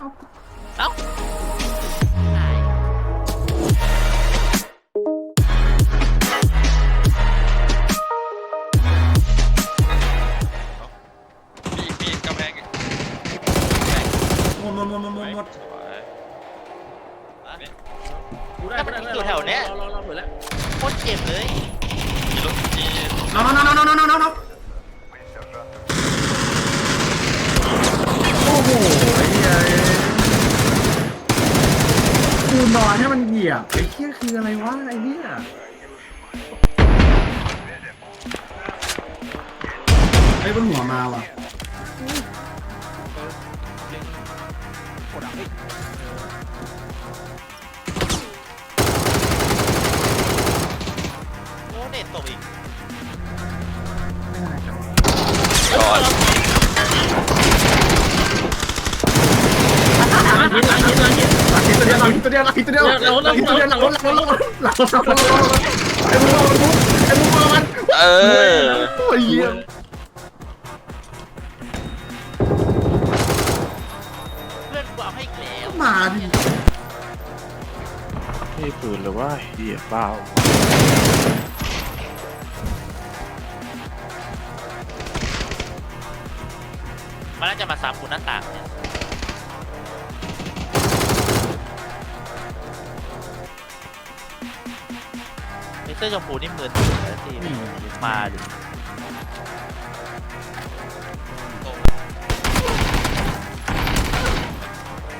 เอ้ามีมีกำแพงหมดหมดหมดหมดหมดหมดสวยกูได้กูได้กูได้อยู่แถวเนี้ยรอรอรอเปิดแล้วโคตรเจ็บเลยมีรถจีน้องน้องน้องน้องน้องน้องน้อง อนให้มันเหยียบไอ้เหี้ยคืออะไรวะไอ้เหี้ยไอ้บนหัวมาว่ะโอ้เน็ตตกอีกไม่น่าจะก่อน หลังหินหลังหินหลังหินหลังตัวเดียวหลังตัวเดียวหลังตัวเดียวหลังตัวเดียวหลังรถหลังรถหลังรถหลังรถหลังรถไอ้มึงเอามันไอ้มึงเอามันเออโอ้ยเหี้ยเพื่อนกูเอาให้แล้วมาดินี่ปืนหรือว่าเหี้ยเปล่ามันน่าจะมาซ้ำกูหน้าต่างเนี่ย สื้อชมพูนี่มือถือแล้วสิมาดิ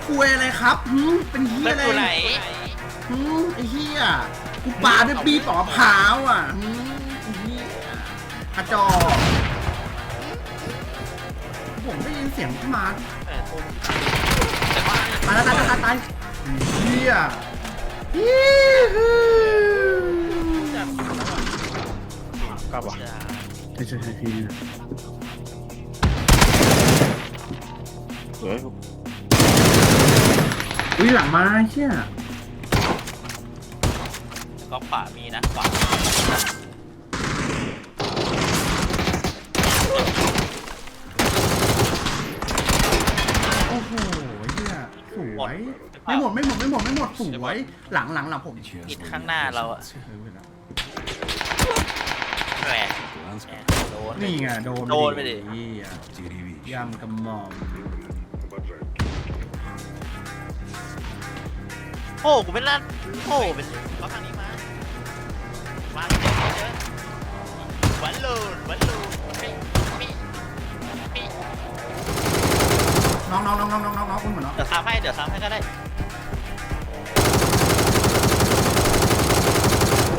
คุยอะไรครับหืมเป็นเหี้ยเพื่อนอะไรกูไหนหืมไอ้เหี้ยกูปาด้วยปีต่อมะพร้าวอะหืมไอ้เหี้ยกระจอกผมได้ยินเสียงมาเออกูตายแล้วตายตายตายเหี้ยฮี่ฮู้ กลับวะจะใช่ใช่ใช่พี่เฮ้ยอุ้ยหลังมาเชี่ยก็ขวามีนะขวาโอ้โหเหี้ยสวยไม่หมดไม่หมดไม่หมดไม่หมดสวยหลังหลังหลังผมอิดข้างหน้าเราอะ เออเวลา แหวนโดน นี่ไงโดนโดนไปดิ เหี้ยยำกระหม่อมโอ้กูเป็นลั่นโอ้เป็นเขาทางนี้มามาเจอเจอหวันลูนหวันลูนมิมิมิน้องน้องน้องน้องน้องน้องน้องคุณเหมือนน้องเดี๋ยวทำให้เดี๋ยวทำให้ก็ได้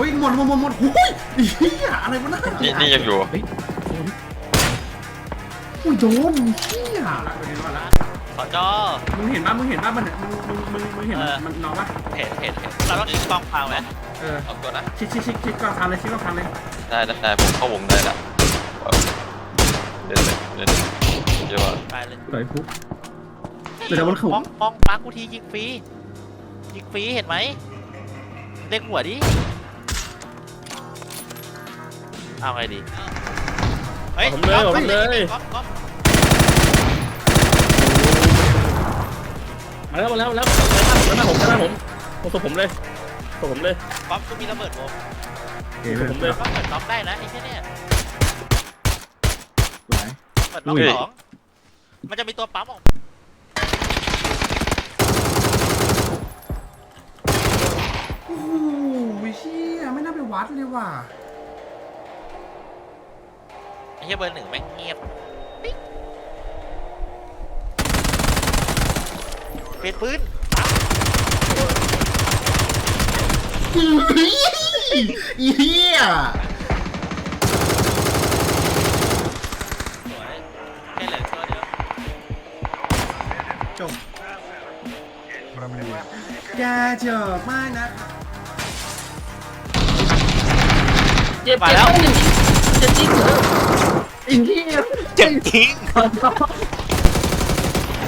ฮ้ยหมดหมดหมดหมดหุ้ยเหี้ยอะไรวะน่ะนี่นี่ยังอยู่อุ้ยโดนเหี้ยขอจอมึงเห็นป่ะมึงเห็นป่ะมันมึงมึงมึงมึงเห็นเออมันน้องป่ะเห็นเห็นเห็นเราต้องยิงกล้องพังไหมเออเอาตัวนะชิดชิดชิดชิดก่อนทันเลยชิดก่อนทันเลยได้ได้ได้ผมเข้าวงได้ละเดี๋ยวเดี๋ยวเดี๋ยวไปเลยสวยปุ๊บเดี๋ยวมันขู่มองมองปักกูทียิงฟรียิงฟรีเห็นไหมเล็งหัวดิ เอาไงดีเฮ้ยผมเลยก๊อฟผมเลย ก๊อฟก๊อฟมาแล้วมาแล้วมาแล้วแล้วหน้าผมแล้วหน้าผมผมส่งผมเลยส่งผมเลยก๊อฟกูมีระเบิดวงเอ๋ยผมเลยก๊อฟเปิดก๊อฟได้นะไอ้แค่เนี่ยสวยเปิดล็อกสองมันจะมีตัวปั๊มออกโอ้โหเชี่ยไม่น่าไปวัดเลยว่ะไอ้ เหี้ยเบอร์หนึ่งแม่งเงียบปิ๊งเปลี่ยนปืนเฮ้ยอีเหี้ยสวยแค่เหลือตัวเดียวจบแกเจอมากนะเจ็บเจ็บเจ็บจริงเหรอ อีเหี้ยเจ็บจริง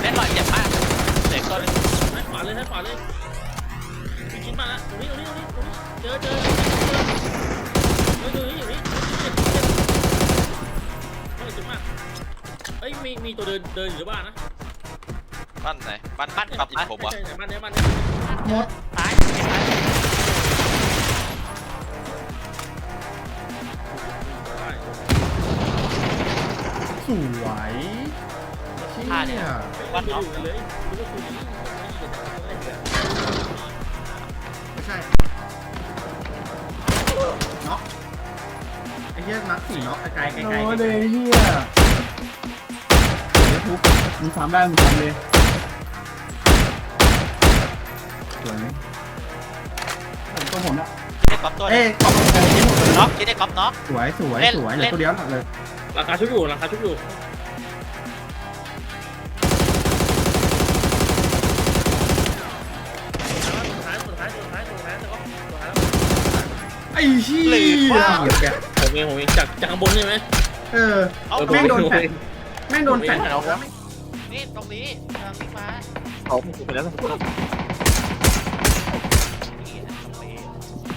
เล่นหน่อยเจ็บมากเหลือตัวหนึงให้ขวาเลยให้ขวาเลยมีชิ้นมาแล้วตรงนี้ตรงนี้ตรงนี้ตรงนี้เจอเจอเจอเจออยู่นี่อยู่นี่เจ็บเจ็บเฮ้ยเจ็บมากเฮ้ยมีมีตัวเดินเดินอยู่ในบ้านนะบ้านไหนบ้านบ้านกลับอินบ้านผมวะใช่ใช่บ้านเนี้ยบ้านเนี้ยหมด สวยเชี่ยวันไม่น็อกอยู่เลยไม่ต้องคุยไม่อยู่อะไรเนี่ยไม่ใช่น็อกไอ้เหี้ยนัดสี่น็อกไกลๆไกลๆไกลโอ้ๆเลยเฮียเดี๋ยวทุบมึงทำได้มึงทำเลยสวยผมตัวผมละได้ก๊อปตัวเอ้ยกล่องเออนี่หมดเลยน็อกที่ได้ก๊อปน็อกสวยสวยเล่นสวยเหลืเล่อนตัวเดียวหลักเลย ราคาชุบอยู่ราคาชุบอยู่สุดท้ายสุดท้ายสุดท้ายสุดท้ายแต่ก็สุดท้ายแล้วไอ้เชี่ยหลีดมากเหี้ยแกผมเองผมเองจากจากข้างบนใช่ไหมเออเอาแม่งโดนแฟนแม่งโดนแฟนเอาครับนี่ตรงนี้ทางนี้มาเขาไปแล้ว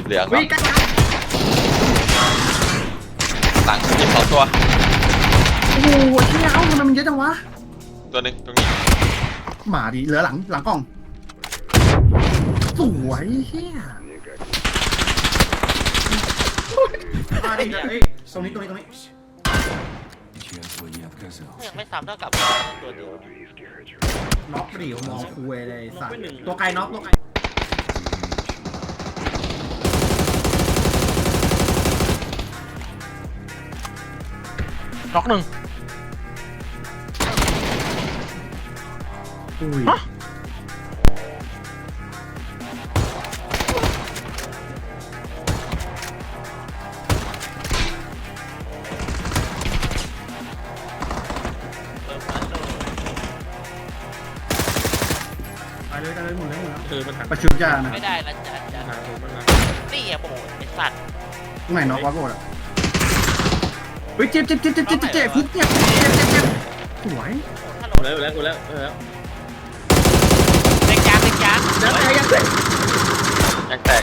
เหลืองวิ่เนาะงกัน หลังยิงสองตัว โอ้โหเชี่ยเอ้าทำไมมันเยอะจังวะ ตัวหนึ่งตรงนี้ หมาดิเหลือหลังหลังกล่อง สวยเฮียมาดิเอ้ยตรงนี้ตรงนี้ตรงนี้ Ничего не отказал. ยังไม่ซ้ำเท่ากับตัวเดียว น็อกเดี่ยวมองคุยเลยสัตว์ตัวไกลน็อกตัวไกล น็อกหนึ่งอุ้ยเออมันโดนไปเลยไปเลยหมุนเลยหมุนแล้วเออมันหักประชุมจ้านะไม่ได้ละจ้ะจ้ะหักมันหักนี่อะโบดไอ้สัตว์ตรงไหนน็อกวะโบดอะ เฮ้ยเจ็บเจ็บเจ็บเจ็บเจ็บเจ็บเจ็บฟุกเนี่ยเจ็บเจ็บเจ็บสวยฮัลโหลแล้วแล้วแล้วแล้วเล็กจานเล็กจานยังไงยังไงยังแตก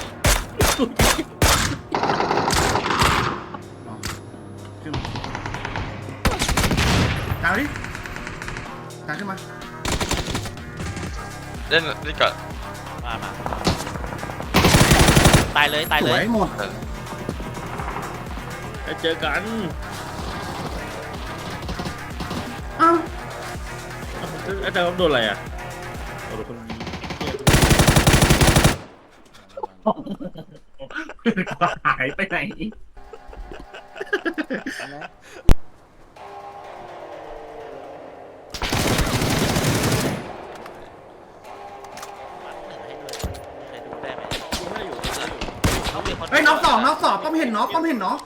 ขึ้นมาดาวดิดาวขึ้นมาเล่นนี่ก่อนมามาตายเลยตายสเลวยยหมดเออไปเจอกัน อาจารย์โดนอะไรอะโดนคนหายไปไหนให้ด้วยไม่เคยดูได้ไหมไม่อยู่เขามีคนเฮ้ยน็อกสองน็อกสองป้อมเห็นน็อกป้อมเห็นน็อก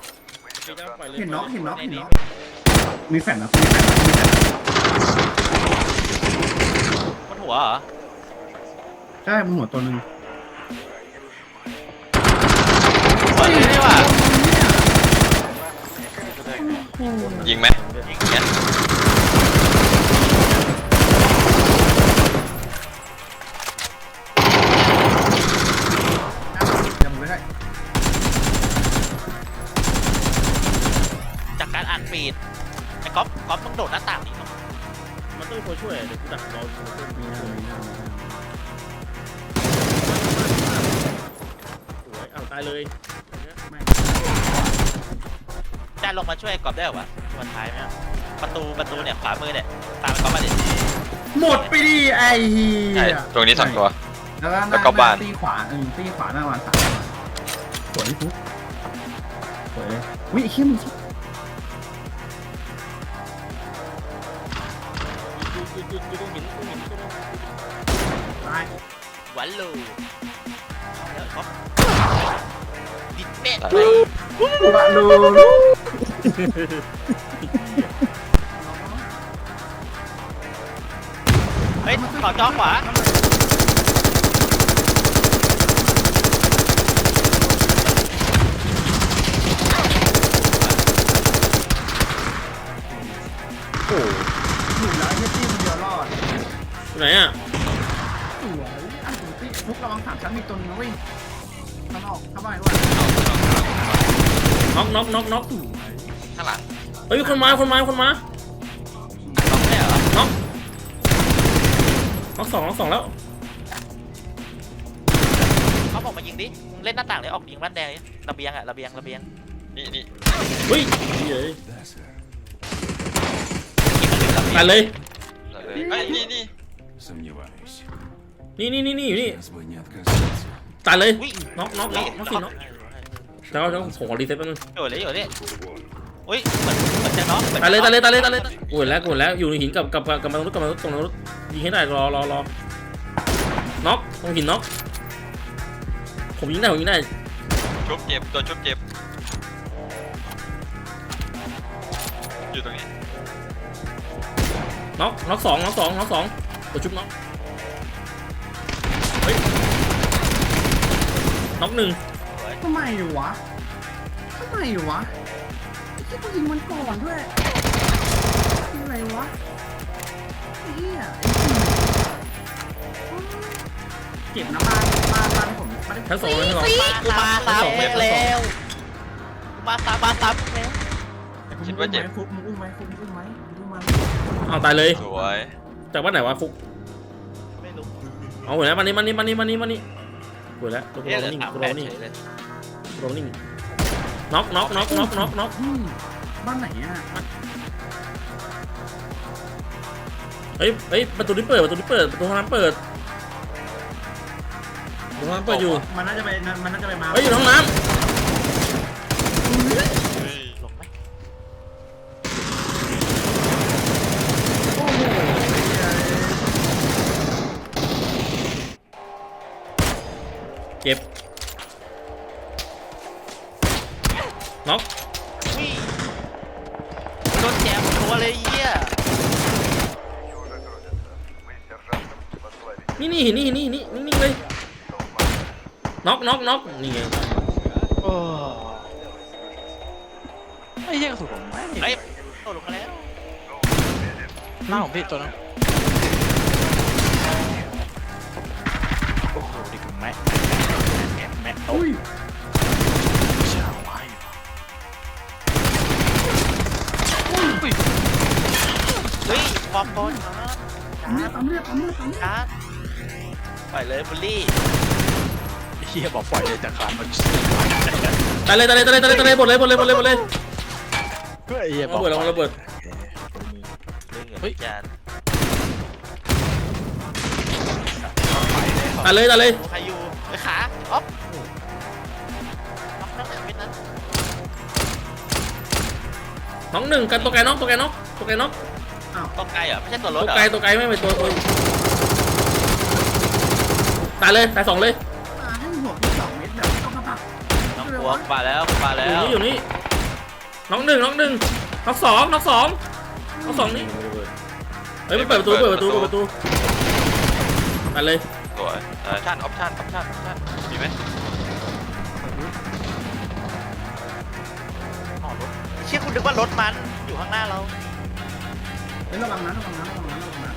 ไปเลยเห็นน็อกเห็นน็อกเห็นน็อกมีแฟนนะมีแฟนนะมีแฟนนะบน หัวเหรอ ใช่มันหัวตัวหนึ่งาตายเลยจานลงมาช่วยก๊อฟได้เหรอวะวันท้ายไหมอะประตูประตูเนี่ยขวามือเนี่ยตามไปก๊อฟมาดิ หมดไปดิไอ้เหี้ใช่ยตรงนี้สองตัว แล้วก็หแล้น้าวก็บ้าน ตีขวาเออตีขวาหน้าวันสามสวยฟุ๊กสวยเลยวิไอ้เขี้ยมง ดิดเป๊ะตายไปบะลูเฮ้ยขอจ้องขวาอยู่แล้วไอ้เหี้ยตีมันเดียวรอดไหนอะสวยอะถึงตีฟุกระวังสามชั้นมีตัวนึงนะเว้ยข้างนอกเข้าบ้านด้วยน็ อกน็อกน็อกน็อก ข้างหลัง เฮ้ยคนมาคนมาคนมา ก๊อฟไม่ได้เหรอ น็อก น็อกสองน็อกสองแล้ว เขาบอกมายิงดิมึงเล่นหน้าต่างเลยออกยิงบ้านแดงดิระเบียงอะระเบียงระเบียง นี่นี่ เฮ้ยเฮ้ย Да, сэр. ยิงมันถึงระเบีย ตาย ง เลย เลยไอ้ยนี่นี่ Сомневаюсь. นี่นี่นี่นี่อยู่นี่ Сейчас бы не отказался. ตายเลย อุ้ย น็อกน็อกน็อกน็อกสี่น็อก แล้วเดี๋ยวผมขอรีเซ็ตแป๊บนึงอยู่เลยอยู่เลยอุ้ยเหมือนเหมือนจะน็อกตายเลยตายเลยตายเลยตายเลยกูเห็นแล้วกูเห็นแล้วอยู่ในหินกับกับกับกับมันรถกับมันรถตรงนั้นรถยิงให้ได้รอรอรอน็อกตรงหินน็อกผมยิงได้ผมยิงได้ชุบเจ็บตัวชุบเจ็บอยู่ตรงนี้น็อกน็อกสองน็อกสองน็อกสองตัวชุบน็อกเฮ้ยน็อกหนึ่ง ทำไมวะทำไมวะไอ้ที่กูยิงมันก่อนด้วยคืออะไรวะไอ้เหี้ยเจ็บนะบ้านบ้านบ้านผมไม่ได้ชั้นสองเลยชั้นสอง กูมาตามมึงแล้วกูมาตามมาตามมึงแล้วคิดว่าเจ็บ ฟุกมึงอุ้มไหมฟุกมึงอุ้มไหมมึงอุ้มมันเอาตายเลยสวยจากบ้านไหนวะฟุกไม่รู้เอาหัวแล้วมานี่มานี่มานี่มานี่มานี่หัวแล้วตัวเอ๊ะเราเหลือนิ่งสามตัวแปเราดนิ่ง เฉยเลยตัวเรานิ่งน็อกน็อกน็อกน็อกน็อกน็อกอืมบ้านไหนอะเฮ้ยเฮ้ยประตูนี้เปิดประตูนี้เปิดประตูห้องน้ำเปิดประตูห้องน้ำเปิดอยู่มันน่าจะไปมันน่าจะไปมาเฮ้ยอยู่ในห้องน้ล นี่นี่นี่นี่นี่นี่นี่เลยน็อกน็อกน็อกนี่ไงโอ้ไอ้เหี้ยกระสุนผมไม่เฮ้ยโดนลงมาแล้วหน้าของพี่ตัวนั้นโอ้โหดิคุณแม่แม่แม่โอ้อุ้ยชาวไว้เฮ้ยความบอลนะปั๊มเลือดปั๊มเลือดปั๊มเลือด ปั๊มเลือดการ์ดไปเลยบุลลี่ไอ้เหี้ยบอกปล่อยเลยจากการมันตายเลยตายเลยตายเลยตายเลยตายเลยหมดเลยหมดเลยหมดเลยหมดเลยเฮ้ยไอ้เหี้ยบอกระเบิดระเบิดเฮ้ยจานตายเลยตายเลยใครอยู่ไปขาอ๊อฟอ๊อฟนั่งไหนเป็นนั้นน้องหนึ่งกันตัวไกลน็อกตัวไกลน็อกตัวไกลน็อกตัวไกลเหรอไม่ใช่ตัวรถตัวเหรอไกลตัวไกลไม่เป็นตัวตัว ตายเลยตายสองเลยมาให้หัวพี่สองเม็ดแบบต้องกระปักน้องบัวมาแล้วมาอแล้ยู่วนี่อยู่นี่น้องหนึ่งน้องหนึ่งน้องสองน้องสองน้องสองนี่เฮ้ยมันเปิดประตูเปิดประตูเปิดประตูตายเลยสวยออปชั่นออปชั่นออปชั่นออปชั่นมีไหมอ๋อรถเชื่อคุณนึกว่ารถมันอยู่ข้างหน้าเราเฮ้ยระวังนะระวังนะระวังนะระวังน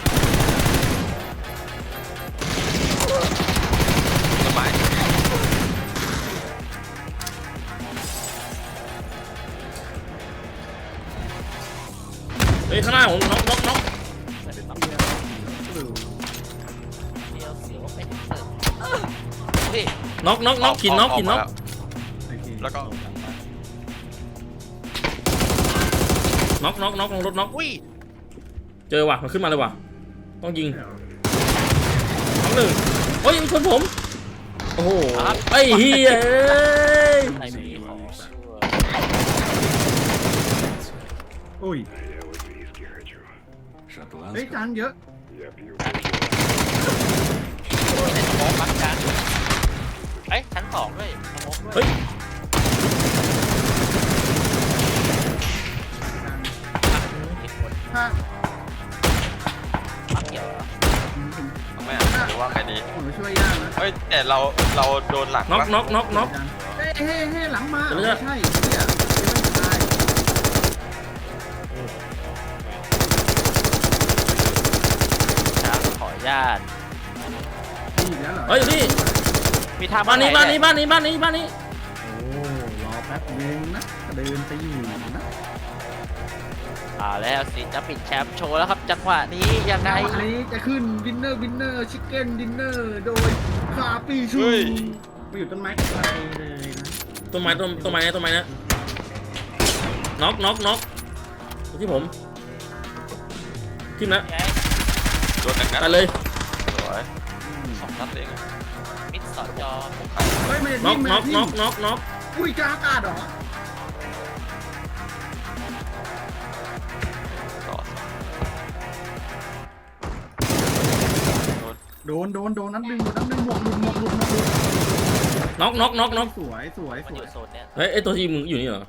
ะ สบายเฮ้ยข้างหน้าผมน็อกน็อกน็อกเดี๋ยวเสียวไปเสิร์ฟเฮ้ยน็อกน็อกน็อกกินน็อกกินน็อกโอเคแล้วก็น็อกน็อกน็อกลงรถน็อกอุ้ยเจอว่ะมันขึ้นมาเลยว่ะต้องยิงน้องหนึ่งโอ้ยมันชนผมโอ้โหไอ้เฮียเอ้ยไอ้ยไอ้ตัจานเยอะยมัเฮ้ยชั้นสองด้วยสอ้วยเฮ้ยถ้ามัดเกี่ยวเหรอ เอาไหม่อะหรือว่าไงดี ผมจะช่วยย่างนะเฮ้ยแต่เราเราโดนหลังน็อกปะน็อกน็อกน็อก เฮ้ยเฮ้ยเฮ้ยหลังมาเดี๋ยวไม่เดี๋ยวใช่เนี่ยไม่ได้ครับขออนุญาต มีอีกแล้วเหรอเฮ้ยอยู่นี่มีท่าบ้านนี้ไหบ้านนี้บ้านนี้บ้านนี้บ้านนี้ โอ้รอแป๊บนึงนะเดินไปอยู่นะ อ่าแล้วสิจะปิดแชมป์โชว์แล้วครับจังหวะนี้ยังไง อันนี้จะขึ้นวินเนอร์วินเนอร์ชิคเก้นดินเนอร์โดยคาปีชูเฮ้ย ไปอยู่ต้นไม้กับอะไรเลยนะต้นไม้ต้นต้นไม้นะต้นไม้นะน็อกน็อกน็อกที่ผมทิมแล้วไงโดนหนักนัดตายเลย สวยสองนัดเองอะมิดสอดจอเฮ้ยไม่ได้น็อกทิ่มไม่น็ได้อกทิ่น็อมกน็อกน็อกอุ้ยกลางอากาศเหรอต่อ โดนโดนโดนโดนน้ำดึงโดนน้ำดึงหมวกหลุดหมวกหลุดหมวกหลุดน็อกน็อกน็อกน็อกสวยสวยมันสอวยยู่โซนเนี้ยเฮ้ยไอตัวที่มึงอยู่นี่เหรอ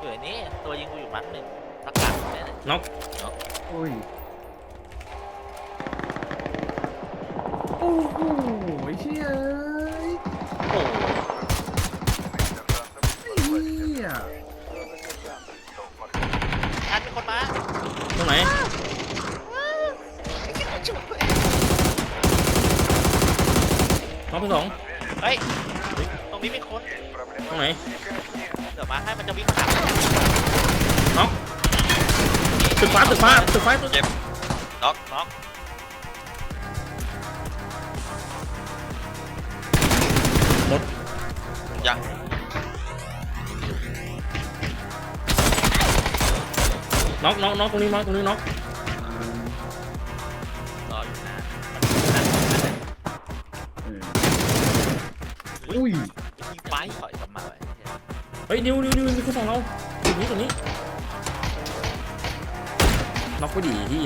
อยู่ไอ้นี่ตัวยิงกูอยู่มัดหนึ่งประกาศเนี่ยนะน็อกโอ้ยโอ้โหเชี่ยเอ้ยโอ้โหไอ้เหี้ย อันมีคนมาตรงไหน น็อกไปสองเฮ้ย ตรงนี้มีคนตรงไหนเดี๋ยวมาให้มันจะวิ่งผ่านน็อกตึกฟ้าตึกฟ้าตึกฟ้าตึกเจ็บน็อกน็อกยังน็อกน็อกน็อกตรงนี้น็อกตรงนี้น็อก อออุ้ยยิงไปถอยกลับมาไว้เฮ้ยนิวนิวนิวมีคนสองเราตรงนี้ตรงนี้น็อกไปดีที่